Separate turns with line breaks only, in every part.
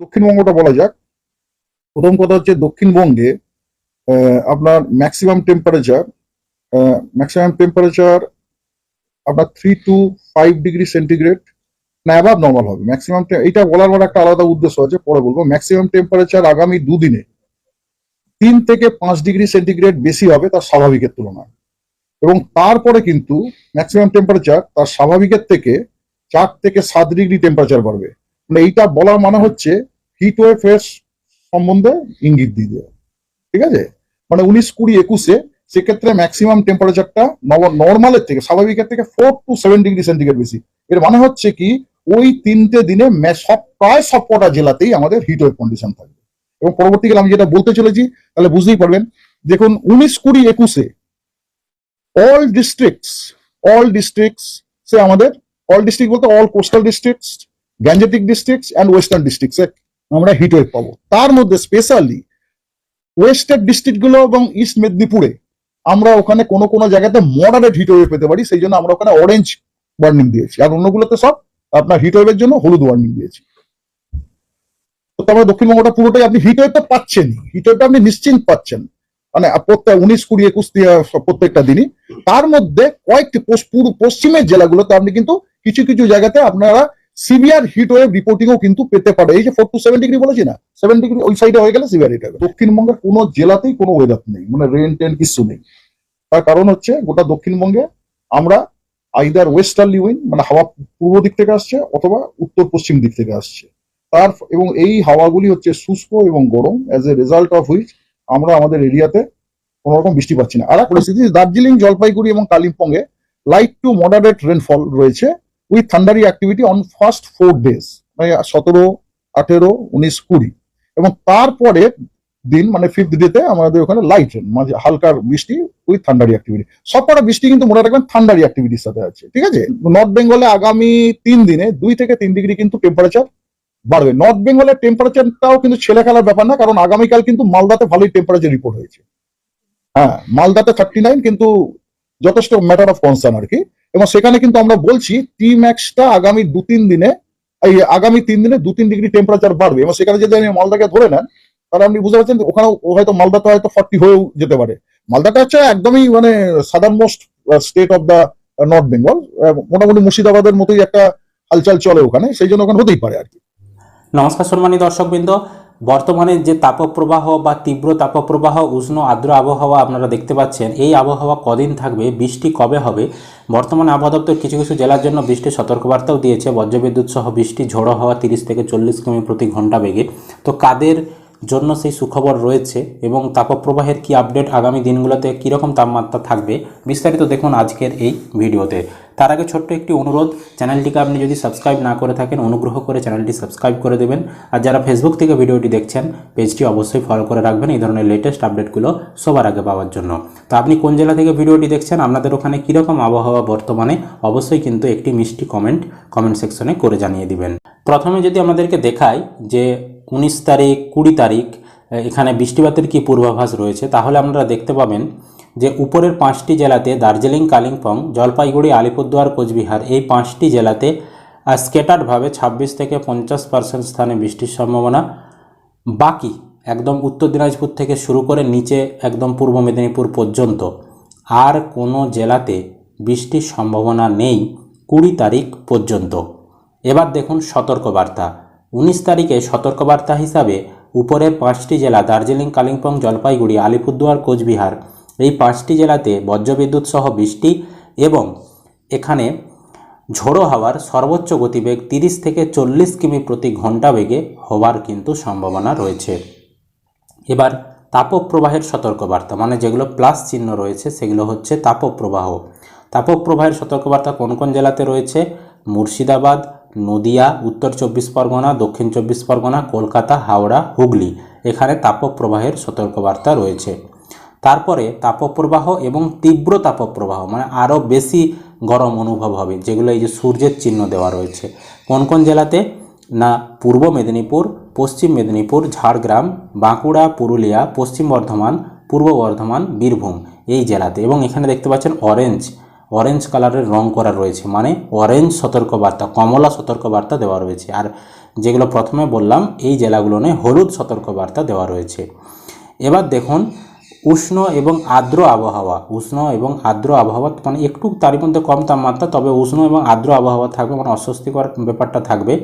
দক্ষিণবঙ্গটা বলা যাক প্রথম কথা হচ্ছে দক্ষিণবঙ্গে আপনার ম্যাক্সিমাম টেম্পারেচার ম্যাক্সিমাম টেম্পারেচার আপনার three to five degree centigrade না অ্যাভাব নর্মাল হবে ম্যাক্সিমাম এটা বলার মানে একটা আলাদা উদ্দেশ্য আছে পরে বলবো ম্যাক্সিমাম টেম্পারেচার আগামী দুদিনে তিন থেকে পাঁচ ডিগ্রি সেন্টিগ্রেড বেশি হবে তার স্বাভাবিকের তুলনায় এবং তারপরে কিন্তু ম্যাক্সিমাম টেম্পারেচার তার স্বাভাবিকের থেকে চার থেকে সাত ডিগ্রি টেম্পারেচার বাড়বে মানে এইটা বলার মানে হচ্ছে হিট ওয়েভ ফেস সম্বন্ধে ইঙ্গিত দিয়ে ঠিক আছে মানে উনিশ কুড়ি একুশে সেক্ষেত্রে ম্যাক্সিমাম টেম্পারেচারটা নর্মালের থেকে স্বাভাবিকের থেকে four to seven degree centigrade বেশি এর মানে হচ্ছে কি ওই তিনটে দিনে সব প্রায় সব কটা জেলাতেই আমাদের হিট ওয়েভ কন্ডিশন থাকবে এবং পরবর্তীকালে আমি যেটা বলতে চলেছি তাহলে বুঝতেই পারবেন দেখুন উনিশ কুড়ি একুশে অল ডিস্ট্রিক্টস অল ডিস্ট্রিক্টস সে আমাদের অল ডিস্ট্রিক্ট বলতে all coastal districts Gangetic districts and western ডিস্ট্রিক্টসে আমরা হিটওয়েভ পাবো তার মধ্যে স্পেশালি ওয়েস্টার্ন ডিস্ট্রিক্টগুলো এবং ইস্ট মেদিনীপুরে আমরা ওখানে কোনো কোনো জায়গাতে মডারেট হিটওয়েভ পেতে পারি সেই জন্য আমরা ওখানে অরেঞ্জ ওয়ার্নিং দিয়েছি আর অন্যগুলোতে সব আপনার হিটওয়েভের জন্য হলুদ ওয়ার্নিং দিয়েছি তো আমরা দক্ষিণবঙ্গটা পুরোটাই আপনি হিটওয়েভটা পাচ্ছেন হিটওয়েভটা আপনি নিশ্চিন্ত পাচ্ছেন মানে প্রত্যেক উনিশ কুড়ি একুশ প্রত্যেকটা দিনই তার মধ্যে কয়েকটি পশ্চিমের জেলাগুলোতে আপনি কিন্তু কিছু কিছু জায়গাতে আপনারা সিভিয়ার হিট ওয়েভ রিপোর্টিংও কিন্তু পেতে পারে এই যে ফোর টু সেভেন ডিগ্রি বলেছি না সেভেন ডিগ্রি ওই সাইডে হয়ে গেলে সিভিয়ার হিট হবে দক্ষিণবঙ্গের কোন জেলাতেই কোনো ওয়েদার নেই মানে রেন টেন কিছু নেই তার কারণ হচ্ছে গোটা দক্ষিণবঙ্গে আমরা আইদার ওয়েস্টার্লি উইন্ড মানে হাওয়া পূর্ব দিক থেকে আসছে অথবা উত্তর পশ্চিম দিক থেকে আসছে তার এবং এই হাওয়াগুলি হচ্ছে শুষ্ক এবং গরম as a result of which আমরা আমাদের এরিয়াতে কোন রকম বৃষ্টি পাচ্ছি না আর এক পরিস্থিতি দার্জিলিং জলপাইগুড়ি এবং কালিম্পংয়ে লাইট টু মডারেট রেনফল রয়েছে with thundery activity on first four days মানে সতেরো আঠেরো উনিশ কুড়ি এবং তারপরে দিন মানে ফিফথ ডেতে আমাদের ওখানে লাইট রেন মানে হালকার বৃষ্টি উইথ থান্ডারি অ্যাক্টিভিটি সবকটা বৃষ্টি কিন্তু মনে রাখবেন থান্ডারি অ্যাক্টিভিটির সাথে আছে ঠিক আছে নর্থ বেঙ্গলে আগামী তিন দিনে দুই থেকে তিন ডিগ্রি কিন্তু টেম্পারেচার বাড়বে নর্থ বেঙ্গলের টেম্পারেচারটাও কিন্তু ছেলে খেলার ব্যাপার না কারণ আগামীকাল কিন্তু মালদাতে ভালোই টেম্পারেচার রিপোর্ট হয়েছে হ্যাঁ মালদাতে থার্টি নাইন কিন্তু যথেষ্ট ম্যাটার অফ কনসার্ন আর কি এবং সেখানে কিন্তু আমরা বলছি টি ম্যাক্সটা আগামী দু তিন দিনে এই আগামী তিন দিনে দু তিন ডিগ্রি টেম্পারেচার বাড়বে এবং সেখানে যদি আমি মালদাকে ধরে নেন তাহলে আপনি বুঝতে পারছেন ওখানে হয়তো মালদাতে হয়তো ফর্টি হয়েও যেতে পারে মালদাটা হচ্ছে একদমই মানে southern most state of the north Bengal মোটামুটি মুর্শিদাবাদের মতোই একটা হালচাল চলে ওখানে সেই জন্য ওখানে হতেই পারে আর কি
নমস্কার সম্মানী দর্শকবৃন্দ বর্তমানে যে তাপপ্রবাহ বা তীব্র তাপপ্রবাহ উষ্ণ আর্দ্র আবহাওয়া আপনারা দেখতে পাচ্ছেন এই আবহাওয়া কদিন থাকবে বৃষ্টি কবে হবে বর্তমানে আবহাওয়া দপ্তর কিছু কিছু জেলার জন্য বৃষ্টির সতর্কবার্তাও দিয়েছে বজ্রবিদ্যুৎ সহ বৃষ্টি ঝোড়ো হওয়া তিরিশ থেকে চল্লিশ কিমি প্রতি ঘন্টা বেগে তো কাদের জন্য সেই সুখবর রয়েছে এবং তাপপ্রবাহের কি আপডেট আগামী দিনগুলোতে কীরকম তাপমাত্রা থাকবে বিস্তারিত দেখুন আজকের এই ভিডিওতে তার আগে ছোট্ট একটি অনুরোধ চ্যানেলটিকে আপনি যদি সাবস্ক্রাইব না করে থাকেন অনুগ্রহ করে চ্যানেলটি সাবস্ক্রাইব করে দেবেন আর যারা ফেসবুক থেকে ভিডিওটি দেখছেন পেজটি অবশ্যই ফলো করে রাখবেন এই ধরনের লেটেস্ট আপডেটগুলো সবার আগে পাওয়ার জন্য তো আপনি কোন জেলা থেকে ভিডিওটি দেখছেন আপনাদের ওখানে কীরকম আবহাওয়া বর্তমানে অবশ্যই কিন্তু একটি মিষ্টি কমেন্ট কমেন্ট সেকশনে করে জানিয়ে দিবেন প্রথমে যদি আমাদেরকে দেখায় যে উনিশ তারিখ কুড়ি তারিখ এখানে বৃষ্টিপাতের কি পূর্বাভাস রয়েছে তাহলে আপনারা দেখতে পাবেন যে উপরের পাঁচটি জেলাতে দার্জিলিং কালিম্পং জলপাইগুড়ি আলিপুরদুয়ার কোচবিহার এই পাঁচটি জেলাতে স্কেটারভাবে ২৬ থেকে পঞ্চাশ পার্সেন্ট স্থানে বৃষ্টির সম্ভাবনা বাকি একদম উত্তর দিনাজপুর থেকে শুরু করে নিচে একদম পূর্ব মেদিনীপুর পর্যন্ত আর কোনো জেলাতে বৃষ্টির সম্ভাবনা নেই কুড়ি তারিখ পর্যন্ত এবার দেখুন সতর্কবার্তা উনিশ তারিখে সতর্কবার্তা হিসাবে উপরের পাঁচটি জেলা দার্জিলিং কালিম্পং জলপাইগুড়ি আলিপুরদুয়ার কোচবিহার এই পাঁচটি জেলাতে বজ্রবিদ্যুৎ সহ বৃষ্টি এবং এখানে ঝোড়ো হাওয়ার সর্বোচ্চ গতিবেগ তিরিশ থেকে চল্লিশ কিমি প্রতি ঘন্টা বেগে হওয়ার কিন্তু সম্ভাবনা রয়েছে এবার তাপপ্রবাহের সতর্কবার্তা মানে যেগুলো প্লাস চিহ্ন রয়েছে সেগুলো হচ্ছে তাপপ্রবাহ তাপপ্রবাহের সতর্কবার্তা কোন কোন জেলাতে রয়েছে মুর্শিদাবাদ নদিয়া উত্তর চব্বিশ পরগনা দক্ষিণ চব্বিশ পরগনা কলকাতা হাওড়া হুগলি এখানে তাপপ্রবাহের সতর্কবার্তা রয়েছে তারপরে তাপপ্রবাহ এবং তীব্র তাপপ্রবাহ মানে আরও বেশি গরম অনুভব হবে যেগুলো এই যে সূর্যের চিহ্ন দেওয়া রয়েছে কোন কোন জেলাতে না পূর্ব মেদিনীপুর পশ্চিম মেদিনীপুর ঝাড়গ্রাম বাঁকুড়া পুরুলিয়া পশ্চিম বর্ধমান পূর্ব বর্ধমান বীরভূম এই জেলাতে এবং এখানে দেখতে পাচ্ছেন অরেঞ্জ অরেঞ্জ কালারের রং করা রয়েছে মানে অরেঞ্জ সতর্কবার্তা কমলা সতর্কবার্তা দেওয়া রয়েছে আর যেগুলো প্রথমে বললাম এই জেলাগুলোনে হলুদ সতর্কবার্তা দেওয়া রয়েছে এবার দেখুন উষ্ণ এবং আর্দ্র আবহাওয়া উষ্ণ এবং আর্দ্র আবহাওয়া মানে একটু তারই মধ্যে কম তাপমাত্রা তবে উষ্ণ এবং আর্দ্র আবহাওয়া থাকবে মানে অস্বস্তিকর ব্যাপারটা থাকবে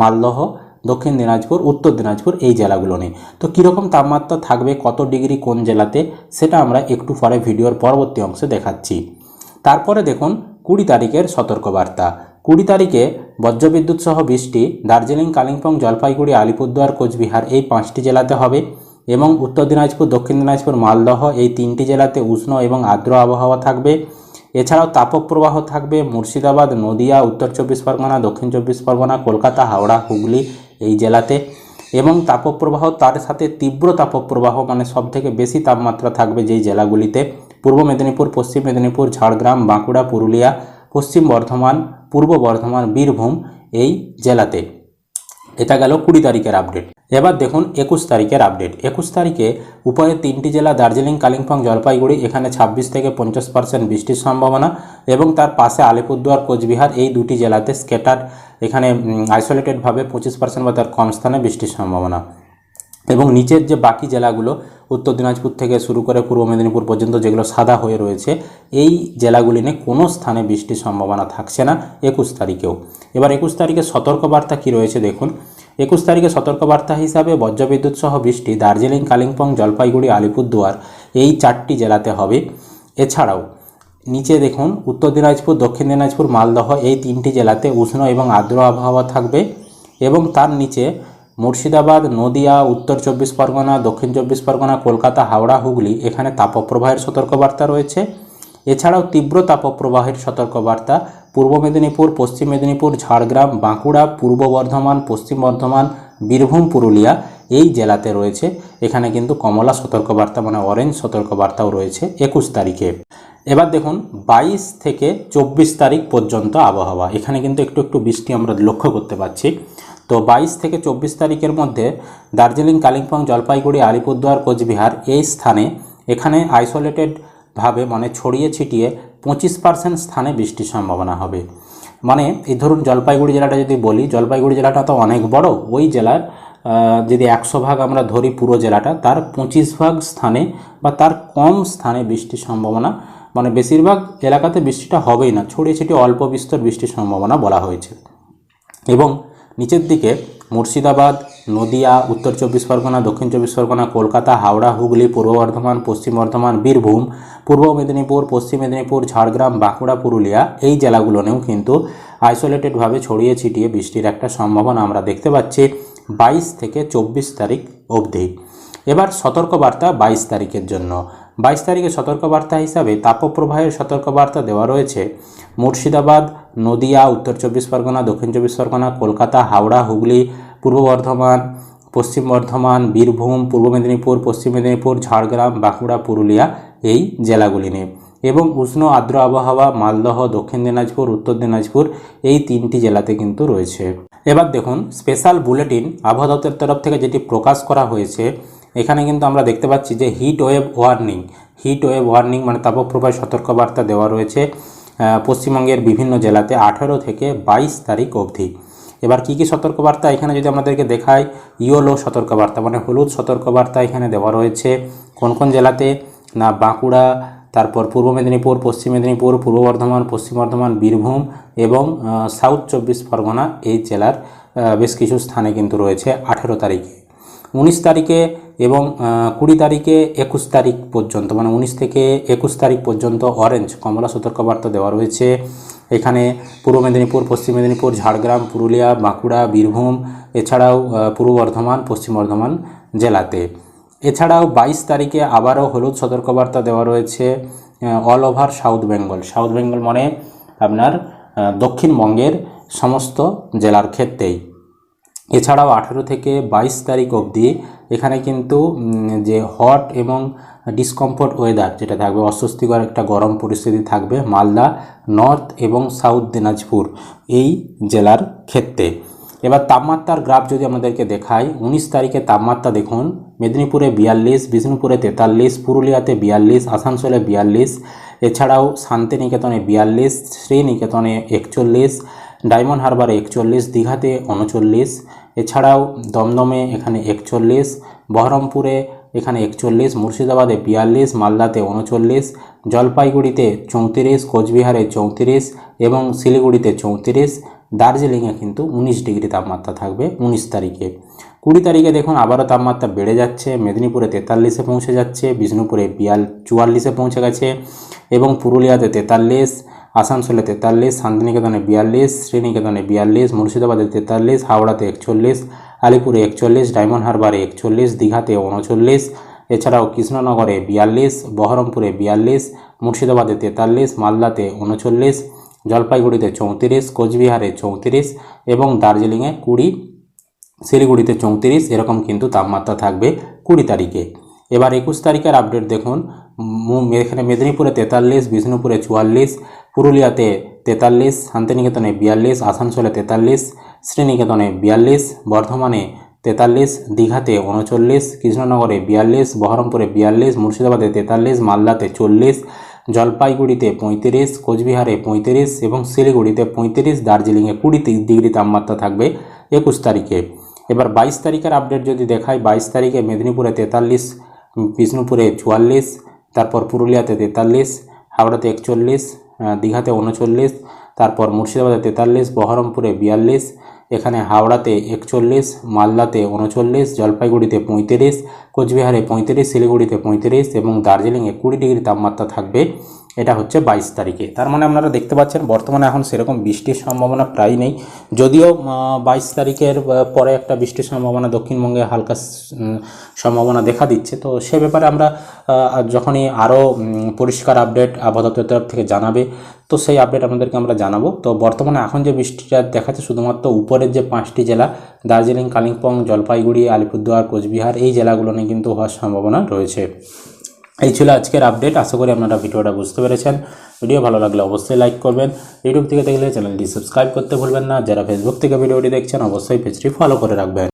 মালদহ দক্ষিণ দিনাজপুর উত্তর দিনাজপুর এই জেলাগুলো নিয়ে তো কীরকম তাপমাত্রা থাকবে কত ডিগ্রি কোন জেলাতে সেটা আমরা একটু পরে ভিডিওর পরবর্তী অংশে দেখাচ্ছি তারপরে দেখুন কুড়ি তারিখের সতর্কবার্তা কুড়ি তারিখে বজ্রবিদ্যুৎ সহ বৃষ্টি দার্জিলিং কালিম্পং জলপাইগুড়ি আলিপুরদুয়ার কোচবিহার এই পাঁচটি জেলাতে হবে এবং উত্তর দিনাজপুর দক্ষিণ দিনাজপুর মালদহ এই তিনটি জেলাতে উষ্ণ এবং আর্দ্র আবহাওয়া থাকবে এছাড়াও তাপক প্রবাহ থাকবে মুর্শিদাবাদ নদিয়া উত্তর চব্বিশ পরগনা দক্ষিণ চব্বিশ পরগনা কলকাতা হাওড়া হুগলি এই জেলাতে এবং তাপক প্রবাহ তার সাথে তীব্র তাপক প্রবাহ মানে সবথেকে বেশি তাপমাত্রা থাকবে যেই জেলাগুলিতে পূর্ব মেদিনীপুর পশ্চিম মেদিনীপুর ঝাড়গ্রাম বাঁকুড়া পুরুলিয়া পশ্চিম বর্ধমান পূর্ব বর্ধমান বীরভূম এই জেলাতে এটা গেল কুড়ি তারিখের আপডেট এবার দেখুন একুশ তারিখের আপডেট একুশ তারিখে উপরে তিনটি জেলা দার্জিলিং কালিম্পং জলপাইগুড়ি এখানে ২৬ থেকে পঞ্চাশ পার্সেন্ট বৃষ্টির সম্ভাবনা এবং তার পাশে আলিপুরদুয়ার কোচবিহার এই দুটি জেলাতে স্কেটার এখানে আইসোলেটেডভাবে পঁচিশ পার্সেন্ট বা তার কম স্থানে বৃষ্টির সম্ভাবনা এবং নিচের যে বাকি জেলাগুলো উত্তর দিনাজপুর থেকে শুরু করে পূর্ব মেদিনীপুর পর্যন্ত যেগুলো সাদা হয়ে রয়েছে এই জেলাগুলি নিয়ে কোনো স্থানে বৃষ্টির সম্ভাবনা থাকছে না একুশ তারিখেও এবার একুশ তারিখে সতর্কবার্তা কী রয়েছে দেখুন একুশ তারিখে সতর্কবার্তা হিসাবে বজ্রবিদ্যুৎ সহ বৃষ্টি দার্জিলিং কালিম্পং জলপাইগুড়ি আলিপুরদুয়ার এই চারটি জেলাতে হবে এছাড়াও নিচে দেখুন উত্তর দিনাজপুর দক্ষিণ দিনাজপুর মালদহ এই তিনটি জেলাতে উষ্ণ এবং আর্দ্র আবহাওয়া থাকবে এবং তার নিচে মুর্শিদাবাদ নদিয়া উত্তর চব্বিশ পরগনা দক্ষিণ চব্বিশ পরগনা কলকাতা হাওড়া হুগলি এখানে তাপপ্রবাহের সতর্কবার্তা রয়েছে এছাড়াও তীব্র তাপপ্রবাহের সতর্কবার্তা পূর্ব মেদিনীপুর পশ্চিম মেদিনীপুর ঝাড়গ্রাম বাঁকুড়া পূর্ব বর্ধমান পশ্চিম বর্ধমান বীরভূম পুরুলিয়া এই জেলাতে রয়েছে এখানে কিন্তু কমলা সতর্কবার্তা মানে অরেঞ্জ সতর্কবার্তাও রয়েছে একুশ তারিখে এবার দেখুন ২২ থেকে ২৪ তারিখ পর্যন্ত আবহাওয়া এখানে কিন্তু একটু একটু বৃষ্টি আমরা লক্ষ্য করতে পারছি তো ২২ থেকে ২৪ তারিখের মধ্যে দার্জিলিং কালিম্পং জলপাইগুড়ি আলিপুরদুয়ার কোচবিহার এই স্থানে এখানে আইসোলেটেড ভাবে মানে ছড়িয়ে ছিটিয়ে পঁচিশ পার্সেন্ট স্থানে বৃষ্টির সম্ভাবনা হবে মানে এই ধরুন জলপাইগুড়ি জেলাটা যদি বলি জলপাইগুড়ি জেলাটা তো অনেক বড় ওই জেলার যদি একশো ভাগ আমরা ধরি পুরো জেলাটা তার পঁচিশ ভাগ স্থানে বা তার কম স্থানে বৃষ্টির সম্ভাবনা মানে বেশিরভাগ এলাকাতে বৃষ্টিটা হবেই না ছড়িয়ে ছিটিয়ে অল্প বিস্তর বৃষ্টির সম্ভাবনা বলা হয়েছে এবং নিচের দিকে মুর্শিদাবাদ নদিয়া উত্তর চব্বিশ পরগনা দক্ষিণ চব্বিশ পরগনা কলকাতা হাওড়া হুগলি পূর্ব বর্ধমান পশ্চিম বর্ধমান বীরভূম পূর্ব মেদিনীপুর পশ্চিম মেদিনীপুর ঝাড়গ্রাম বাঁকুড়া পুরুলিয়া এই জেলাগুলোনেও কিন্তু আইসোলেটেডভাবে ছড়িয়ে ছিটিয়ে বৃষ্টির একটা সম্ভাবনা আমরা দেখতে পাচ্ছি বাইশ থেকে চব্বিশ তারিখ অবধি এবার সতর্কবার্তা বাইশ তারিখের জন্য বাইশ তারিখে সতর্কবার্তা হিসাবে তাপপ্রবাহের সতর্কবার্তা দেওয়া রয়েছে মুর্শিদাবাদ নদিয়া উত্তর চব্বিশ পরগনা দক্ষিণ চব্বিশ পরগনা কলকাতা হাওড়া হুগলি পূর্ব বর্ধমান পশ্চিম বর্ধমান বীরভূম পূর্ব মেদিনীপুর পশ্চিম মেদিনীপুর ঝাড়গ্রাম বাঁকুড়া পুরুলিয়া এই জেলাগুলি নিয়ে এবং উষ্ণ আর্দ্র আবহাওয়া মালদহ দক্ষিণ দিনাজপুর উত্তর দিনাজপুর এই তিনটি জেলাতে কিন্তু রয়েছে এবার দেখুন স্পেশাল বুলেটিন আবহাওয়া দপ্তরের তরফ থেকে যেটি প্রকাশ করা হয়েছে এখানে কিন্তু আমরা দেখতে পাচ্ছি যে heat wave warning heat wave warning মানে তাপপ্রবাহ সতর্কবার্তা দেওয়া রয়েছে পশ্চিমবঙ্গের বিভিন্ন জেলাতে আঠেরো থেকে বাইশ তারিখ অবধি এবার কি কি সতর্কবার্তা এখানে যদি আমাদেরকে দেখায় ইয়োলো সতর্কবার্তা মানে হলুদ সতর্কবার্তা এখানে দেওয়া রয়েছে কোন কোন জেলাতে না বাঁকুড়া তারপর পূর্ব মেদিনীপুর পশ্চিম মেদিনীপুর পূর্ব বর্ধমান পশ্চিম বর্ধমান বীরভূম এবং সাউথ চব্বিশ পরগনা এই জেলার বেশ কিছু স্থানে কিন্তু রয়েছে আঠেরো তারিখে উনিশ তারিখে এবং কুড়ি তারিখে একুশ তারিখ পর্যন্ত মানে উনিশ থেকে একুশ তারিখ পর্যন্ত অরেঞ্জ কমলা সতর্কবার্তা দেওয়া রয়েছে এখানে পূর্ব মেদিনীপুর পশ্চিম মেদিনীপুর ঝাড়গ্রাম পুরুলিয়া বাঁকুড়া বীরভূম এছাড়াও পূর্ব বর্ধমান পশ্চিম বর্ধমান জেলাতে এছাড়াও বাইশ তারিখে আবারও হলুদ সতর্কবার্তা দেওয়া রয়েছে all over south Bengal south Bengal মানে আপনার দক্ষিণবঙ্গের সমস্ত জেলার ক্ষেত্রেই এছাড়াও আঠেরো থেকে বাইশ তারিখ অবধি এখানে কিন্তু যে হট এবং ডিসকমফোর্ট ওয়েদার যেটা থাকবে অস্বস্তিকর একটা গরম পরিস্থিতি থাকবে মালদা নর্থ এবং সাউথ দিনাজপুর এই জেলার ক্ষেত্রে এবার তাপমাত্রার গ্রাফ যদি আমাদেরকে দেখায় উনিশ তারিখে তাপমাত্রা দেখুন মেদিনীপুরে বিয়াল্লিশ বিষ্ণুপুরে তেতাল্লিশ পুরুলিয়াতে বিয়াল্লিশ আসানসোলে বিয়াল্লিশ এছাড়াও শান্তিনিকেতনে বিয়াল্লিশ শ্রীনিকেতনে একচল্লিশ ডায়মন্ড হারবারে একচল্লিশ দীঘাতে উনচল্লিশ এছাড়াও দমদমে এখানে একচল্লিশ বহরমপুরে এখানে একচল্লিশ মুর্শিদাবাদে বিয়াল্লিশ মালদাতে উনচল্লিশ জলপাইগুড়িতে চৌত্রিশ কোচবিহারে চৌত্রিশ এবং শিলিগুড়িতে চৌত্রিশ দার্জিলিংয়ে কিন্তু উনিশ ডিগ্রি তাপমাত্রা থাকবে উনিশ তারিখে কুড়ি তারিখে দেখুন আবারও তাপমাত্রা বেড়ে যাচ্ছে মেদিনীপুরে তেতাল্লিশে পৌঁছে যাচ্ছে বিষ্ণুপুরে বিয়াল চুয়াল্লিশে পৌঁছে গেছে এবং পুরুলিয়াতে তেতাল্লিশ আসানসোলে তেতাল্লিশ শান্তিনিকেতনে বিয়াল্লিশ শ্রীনিকেতনে বিয়াল্লিশ মুর্শিদাবাদে তেতাল্লিশ হাওড়াতে একচল্লিশ আলিপুরে একচল্লিশ ডায়মন্ড হারবারে একচল্লিশ দীঘাতে উনচল্লিশ এছাড়াও কৃষ্ণনগরে বিয়াল্লিশ বহরমপুরে বিয়াল্লিশ মুর্শিদাবাদে তেতাল্লিশ মালদাতে উনচল্লিশ জলপাইগুড়িতে চৌত্রিশ কোচবিহারে চৌত্রিশ এবং দার্জিলিংয়ে কুড়ি শিলিগুড়িতে চৌত্রিশ এরকম কিন্তু তাপমাত্রা থাকবে কুড়ি তারিখে এবার একুশ তারিখের আপডেট দেখুন এখানে মেদিনীপুরে তেতাল্লিশ বিষ্ণুপুরে চুয়াল্লিশ পুরুলিয়াতে তেতাল্লিশ শান্তিনিকেতনে বিয়াল্লিশ আসানসোলে তেতাল্লিশ শ্রীনিকেতনে বিয়াল্লিশ বর্ধমানে তেতাল্লিশ দীঘাতে উনচল্লিশ কৃষ্ণনগরে বিয়াল্লিশ বহরমপুরে বিয়াল্লিশ মুর্শিদাবাদে তেতাল্লিশ মালদাতে চল্লিশ জলপাইগুড়িতে পঁয়ত্রিশ কোচবিহারে পঁয়ত্রিশ এবং শিলিগুড়িতে পঁয়ত্রিশ দার্জিলিংয়ে কুড়ি ডিগ্রি তাপমাত্রা থাকবে একুশ তারিখে এবার বাইশ তারিখের আপডেট যদি দেখায় বাইশ তারিখে মেদিনীপুরে তেতাল্লিশ বিষ্ণুপুরে চুয়াল্লিশ তারপর পুরুলিয়াতে তেতাল্লিশ হাওড়াতে একচল্লিশ দীঘাতে উনচল্লিশ তারপর মুর্শিদাবাদে তেতাল্লিশ বহরমপুরে বিয়াল্লিশ এখানে হাওড়াতে একচল্লিশ মালদাতে উনচল্লিশ জলপাইগুড়িতে পঁয়ত্রিশ কোচবিহারে পঁয়ত্রিশ শিলিগুড়িতে পঁয়ত্রিশ এবং দার্জিলিংয়ে কুড়ি ডিগ্রি তাপমাত্রা থাকবে এটা হচ্ছে বাইশ তারিখে তার মানে আপনারা দেখতে পাচ্ছেন বর্তমানে এখন সেরকম বৃষ্টির সম্ভাবনা প্রায় নেই যদিও বাইশ তারিখের পরে একটা বৃষ্টির সম্ভাবনা দক্ষিণবঙ্গে হালকা সম্ভাবনা দেখা দিচ্ছে তো সে ব্যাপারে আমরা যখনই আরও পরিষ্কার আপডেট আবহাওয়া তরফ থেকে জানাবে তো সেই আপডেট আপনাদেরকে আমরা জানাবো তো বর্তমানে এখন যে বৃষ্টিটা দেখাচ্ছে শুধুমাত্র উপরের যে পাঁচটি জেলা দার্জিলিং কালিম্পং জলপাইগুড়ি আলিপুরদুয়ার কোচবিহার এই জেলাগুলো নিয়ে কিন্তু হওয়ার সম্ভাবনা রয়েছে এই ছিল আজকের আপডেট আশা করি আপনারা ভিডিওটা বুঝতে পেরেছেন ভিডিও ভালো লাগলে অবশ্যই লাইক করবেন ইউটিউব থেকে দেখলে চ্যানেলটি সাবস্ক্রাইব করতে ভুলবেন না যারা ফেসবুক থেকে ভিডিওটি দেখছেন অবশ্যই পেজটি ফলো করে রাখবেন